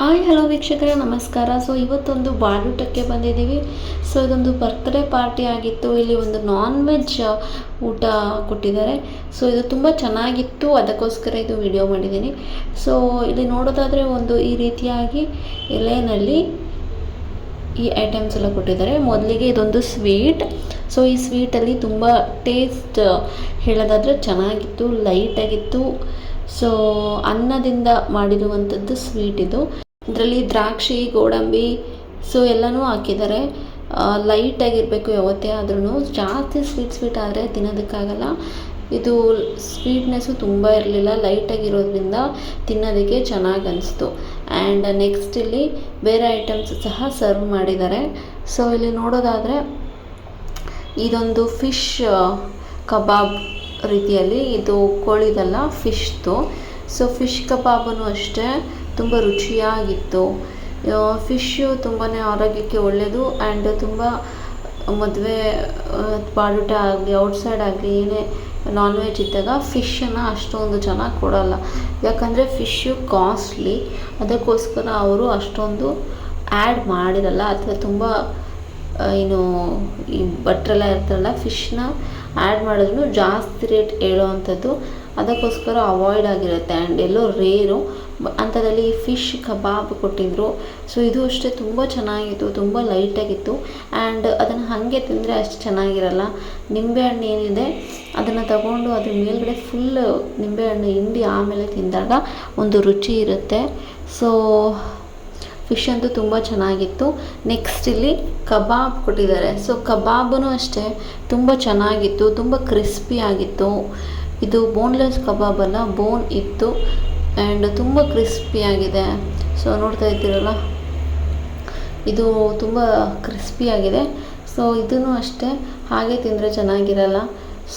Hi, hello ವೀಕ್ಷಕರೇ, ನಮಸ್ಕಾರ. So ಇವತ್ತೊಂದು ಬಾಡೂಟಕ್ಕೆ ಬಂದಿದ್ದೀವಿ. ಸೊ ಇದೊಂದು ಬರ್ತ್ಡೇ ಪಾರ್ಟಿ ಆಗಿತ್ತು. ಇಲ್ಲಿ ಒಂದು ನಾನ್ ವೆಜ್ ಊಟ ಕೊಟ್ಟಿದ್ದಾರೆ. ಸೊ ಇದು ತುಂಬ ಚೆನ್ನಾಗಿತ್ತು. ಅದಕ್ಕೋಸ್ಕರ ಇದು ವಿಡಿಯೋ ಮಾಡಿದ್ದೀನಿ. ಸೊ ಇಲ್ಲಿ ನೋಡೋದಾದರೆ ಒಂದು ಈ ರೀತಿಯಾಗಿ ಎಲೆಯಲ್ಲಿ ಈ ಐಟಮ್ಸ್ ಎಲ್ಲ ಕೊಟ್ಟಿದ್ದಾರೆ. ಮೊದಲಿಗೆ ಇದೊಂದು ಸ್ವೀಟ್ ಸೊ ಈ ಸ್ವೀಟಲ್ಲಿ ತುಂಬ ಟೇಸ್ಟ್ ಹೇಳೋದಾದರೆ ಚೆನ್ನಾಗಿತ್ತು ಲೈಟಾಗಿತ್ತು ಸೊ ಅನ್ನದಿಂದ ಮಾಡಿರುವಂಥದ್ದು ಸ್ವೀಟ್ ಇದು. ಇದರಲ್ಲಿ ದ್ರಾಕ್ಷಿ, ಗೋಡಂಬಿ ಸೊ ಎಲ್ಲನೂ ಹಾಕಿದ್ದಾರೆ ಲೈಟಾಗಿರಬೇಕು ಯಾವತ್ತೇ ಆದ್ರೂ ಜಾಸ್ತಿ ಸ್ವೀಟ್ ಸ್ವೀಟ್ ಆದರೆ ತಿನ್ನೋದಕ್ಕಾಗಲ್ಲ. ಇದು ಸ್ವೀಟ್ನೆಸ್ಸು ತುಂಬ ಇರಲಿಲ್ಲ. ಲೈಟಾಗಿರೋದ್ರಿಂದ ತಿನ್ನೋದಕ್ಕೆ ಚೆನ್ನಾಗಿ ಅನಿಸ್ತು. ಆ್ಯಂಡ್ ನೆಕ್ಸ್ಟ್ ಇಲ್ಲಿ ಬೇರೆ ಐಟಮ್ಸ್ ಸಹ ಸರ್ವ್ ಮಾಡಿದ್ದಾರೆ ಸೊ ಇಲ್ಲಿ ನೋಡೋದಾದರೆ ಇದೊಂದು ಫಿಶ್ ಕಬಾಬ್ ರೀತಿಯಲ್ಲಿ. ಇದು ಕೋಳಿದಲ್ಲ ಫಿಶ್ದು ಸೊ ಫಿಶ್ ಕಬಾಬನು ಅಷ್ಟೇ. ತುಂಬ ರುಚಿಯಾಗಿತ್ತು. ಫಿಶ್ಶು ತುಂಬಾ ಆರೋಗ್ಯಕ್ಕೆ ಒಳ್ಳೆಯದು ಆ್ಯಂಡ್ ತುಂಬ ಮದುವೆ ಬಾಡೂಟ ಆಗಲಿ ಔಟ್ಸೈಡ್ ಆಗಲಿ, ಏನೇ ನಾನ್ ವೆಜ್ ಇದ್ದಾಗ ಫಿಶನ್ನು ಅಷ್ಟೊಂದು ಚೆನ್ನಾಗಿ ಕೊಡೋಲ್ಲ. ಯಾಕಂದರೆ ಫಿಶ್ಶು ಕಾಸ್ಟ್ಲಿ ಅದಕ್ಕೋಸ್ಕರ ಅವರು ಅಷ್ಟೊಂದು ಆ್ಯಡ್ ಮಾಡಿರಲ್ಲ. ಅಥವಾ ತುಂಬ ಏನು, ಈ ಭಟ್ರೆಲ್ಲ ಇರ್ತಾರಲ್ಲ ಫಿಶ್ನ ಆ್ಯಡ್ ಮಾಡಿದ್ರು ಜಾಸ್ತಿ ರೇಟ್ ಹೇಳೋವಂಥದ್ದು. ಅದಕ್ಕೋಸ್ಕರ ಅವಾಯ್ಡ್ ಆಗಿರುತ್ತೆ. ಆ್ಯಂಡ್ ಎಲ್ಲೋ ರೇರು ಅಂಥದ್ರಲ್ಲಿ ಫಿಶ್ ಕಬಾಬ್ ಕೊಟ್ಟಿದ್ದರು ಸೊ ಇದು ಅಷ್ಟೇ ತುಂಬ ಚೆನ್ನಾಗಿತ್ತು, ತುಂಬ ಲೈಟಾಗಿತ್ತು ಆ್ಯಂಡ್ ಅದನ್ನು ಹಾಗೆ ತಿಂದರೆ ಅಷ್ಟು ಚೆನ್ನಾಗಿರಲ್ಲ. ನಿಂಬೆಹಣ್ಣು ಏನಿದೆ, ಅದನ್ನು ತಗೊಂಡು ಅದ್ರ ಮೇಲ್ಗಡೆ ಫುಲ್ ನಿಂಬೆಹಣ್ಣು ಹಿಂಡಿ ಆಮೇಲೆ ತಿಂದಾಗ ಒಂದು ರುಚಿ ಇರುತ್ತೆ. ಸೊ ಫಿಶ್ ಅಂತೂ ತುಂಬ ಚೆನ್ನಾಗಿತ್ತು. ನೆಕ್ಸ್ಟ್ ಇಲ್ಲಿ ಕಬಾಬ್ ಕೊಟ್ಟಿದ್ದಾರೆ. ಸೊ ಕಬಾಬೂ ಅಷ್ಟೇ, ತುಂಬ ಚೆನ್ನಾಗಿತ್ತು, ತುಂಬ ಕ್ರಿಸ್ಪಿಯಾಗಿತ್ತು ಇದು ಬೋನ್ಲೆಸ್ ಕಬಾಬ್ ಅಲ್ಲ ಬೋನ್ ಇತ್ತು. ಆ್ಯಂಡ್ ತುಂಬ ಕ್ರಿಸ್ಪಿಯಾಗಿದೆ ಸೊ ನೋಡ್ತಾ ಇದ್ದೀರಲ್ಲ? ಇದು ತುಂಬ ಕ್ರಿಸ್ಪಿಯಾಗಿದೆ ಸೊ ಇದೂ ಅಷ್ಟೇ, ಹಾಗೆ ತಿಂದರೆ ಚೆನ್ನಾಗಿರಲ್ಲ.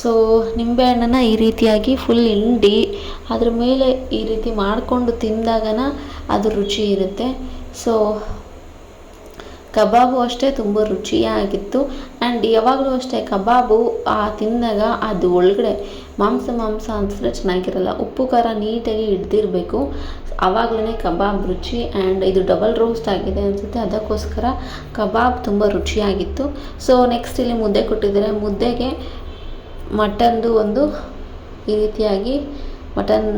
ಸೊ ನಿಂಬೆಹಣ್ಣನ್ನು ಈ ರೀತಿಯಾಗಿ ಫುಲ್ ಹಿಂಡಿ, ಅದ್ರ ಮೇಲೆ ಈ ರೀತಿ ಮಾಡಿಕೊಂಡು ತಿಂದಾಗನ ಅದು ರುಚಿ ಇರುತ್ತೆ. ಸೊ ಕಬಾಬು ಅಷ್ಟೇ ತುಂಬ ರುಚಿಯಾಗಿತ್ತು. ಆ್ಯಂಡ್ ಯಾವಾಗಲೂ ಅಷ್ಟೇ ಕಬಾಬು, ಆ ತಿಂದಾಗ ಅದು ಒಳಗಡೆ ಮಾಂಸ ಮಾಂಸ ಅನಿಸಿದ್ರೆ ಚೆನ್ನಾಗಿರಲ್ಲ. ಉಪ್ಪು, ಖಾರ ನೀಟಾಗಿ ಹಿಡ್ದಿರಬೇಕು. ಆವಾಗಲೇ ಕಬಾಬ್ ರುಚಿ ಆ್ಯಂಡ್ ಇದು ಡಬಲ್ ರೋಸ್ಟ್ ಆಗಿದೆ ಅನಿಸುತ್ತೆ. ಅದಕ್ಕೋಸ್ಕರ ಕಬಾಬ್ ತುಂಬ ರುಚಿಯಾಗಿತ್ತು. ಸೊ ನೆಕ್ಸ್ಟ್ ಇಲ್ಲಿ ಮುದ್ದೆ ಕೊಟ್ಟಿದ್ದಾರೆ. ಮುದ್ದೆಗೆ ಮಟನ್ದು ಒಂದು ಈ ರೀತಿಯಾಗಿ ಮಟನ್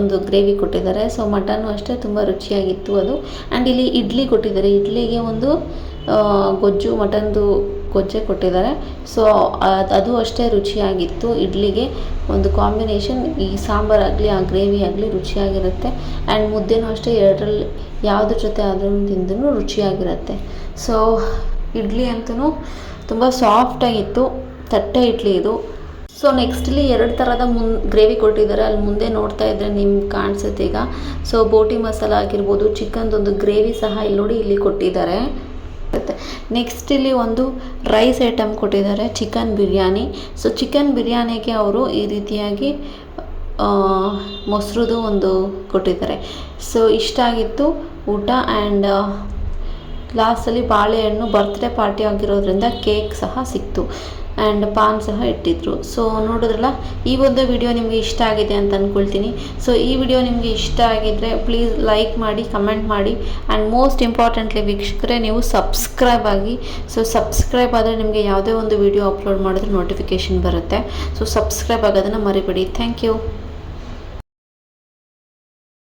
ಒಂದು ಗ್ರೇವಿ ಕೊಟ್ಟಿದ್ದಾರೆ. ಸೊ ಮಟನ್ನು ಅಷ್ಟೇ ತುಂಬ ರುಚಿಯಾಗಿತ್ತು ಅದು. ಆ್ಯಂಡ್ ಇಲ್ಲಿ ಇಡ್ಲಿ ಕೊಟ್ಟಿದ್ದಾರೆ. ಇಡ್ಲಿಗೆ ಒಂದು ಗೊಜ್ಜು, ಮಟನ್ದು ಗೊಜ್ಜೆ ಕೊಟ್ಟಿದ್ದಾರೆ. ಸೊ ಅದು ಅಷ್ಟೇ ರುಚಿಯಾಗಿತ್ತು. ಇಡ್ಲಿಗೆ ಒಂದು ಕಾಂಬಿನೇಷನ್ ಈ ಸಾಂಬಾರಾಗಲಿ ಆ ಗ್ರೇವಿ ಆಗಲಿ ರುಚಿಯಾಗಿರುತ್ತೆ. ಆ್ಯಂಡ್ ಮುದ್ದೆನೂ ಅಷ್ಟೇ ಎರಡರಲ್ಲಿ ಯಾವುದ್ರ ಜೊತೆ ಆದ್ರೂ ತಿಂದ್ರೂ ರುಚಿಯಾಗಿರುತ್ತೆ. ಸೊ ಇಡ್ಲಿ ಅಂತೂ ತುಂಬ ಸಾಫ್ಟಾಗಿತ್ತು ತಟ್ಟೆ ಇಡ್ಲಿ ಇದು. ಸೊ ನೆಕ್ಸ್ಟ್ಲಿ ಎರಡು ಥರದ ಮುನ್ ಗ್ರೇವಿ ಕೊಟ್ಟಿದ್ದಾರೆ. ಅಲ್ಲಿ ಮುಂದೆ ನೋಡ್ತಾ ಇದ್ರೆ ನಿಮ್ಗೆ ಕಾಣಿಸುತ್ತೆ ಈಗ. ಸೊ ಬೋಟಿ ಮಸಾಲ ಆಗಿರ್ಬೋದು ಚಿಕನ್ದೊಂದು ಗ್ರೇವಿ ಸಹ ಇಲ್ಲಿ ನೋಡಿ ಇಲ್ಲಿ ಕೊಟ್ಟಿದ್ದಾರೆ. ನೆಕ್ಸ್ಟ್ ಇಲ್ಲಿ ಒಂದು ರೈಸ್ ಐಟಮ್ ಕೊಟ್ಟಿದ್ದಾರೆ ಚಿಕನ್ ಬಿರಿಯಾನಿ. ಸೊ ಚಿಕನ್ ಬಿರಿಯಾನಿಗೆ ಅವರು ಈ ರೀತಿಯಾಗಿ ಮೊಸರುದು ಒಂದು ಕೊಟ್ಟಿದ್ದಾರೆ. ಸೊ ಇಷ್ಟ ಆಗಿತ್ತು ಊಟ ಆ್ಯಂಡ್ ಲಾಸ್ಟಲ್ಲಿ ಬಾಳೆಹಣ್ಣು ಬರ್ತ್ಡೇ ಪಾರ್ಟಿ ಆಗಿರೋದ್ರಿಂದ ಕೇಕ್ ಸಹ ಸಿಕ್ತು ಆ್ಯಂಡ್ ಪಾನ್ ಸಹ ಇಟ್ಟಿದ್ರು. ಸೊ ನೋಡಿದ್ರಲ್ಲ, ಈ ಒಂದು ವಿಡಿಯೋ ನಿಮಗೆ ಇಷ್ಟ ಆಗಿದೆ ಅಂತ ಅಂದ್ಕೊಳ್ತೀನಿ ಸೊ ಈ ವಿಡಿಯೋ ನಿಮಗೆ ಇಷ್ಟ ಆಗಿದ್ದರೆ ಪ್ಲೀಸ್ ಲೈಕ್ ಮಾಡಿ ಕಮೆಂಟ್ ಮಾಡಿ ಆ್ಯಂಡ್ ಮೋಸ್ಟ್ ಇಂಪಾರ್ಟೆಂಟ್ಲಿ ವೀಕ್ಷಕರೆ, ನೀವು ಸಬ್ಸ್ಕ್ರೈಬ್ ಆಗಿ. ಸೊ ಸಬ್ಸ್ಕ್ರೈಬ್ ಆದರೆ ನಿಮಗೆ ಯಾವುದೇ ಒಂದು ವಿಡಿಯೋ ಅಪ್ಲೋಡ್ ಮಾಡಿದ್ರೆ ನೋಟಿಫಿಕೇಷನ್ ಬರುತ್ತೆ. ಸೊ ಸಬ್ಸ್ಕ್ರೈಬ್ ಆಗೋದನ್ನು ಮರಿಬೇಡಿ. Thank you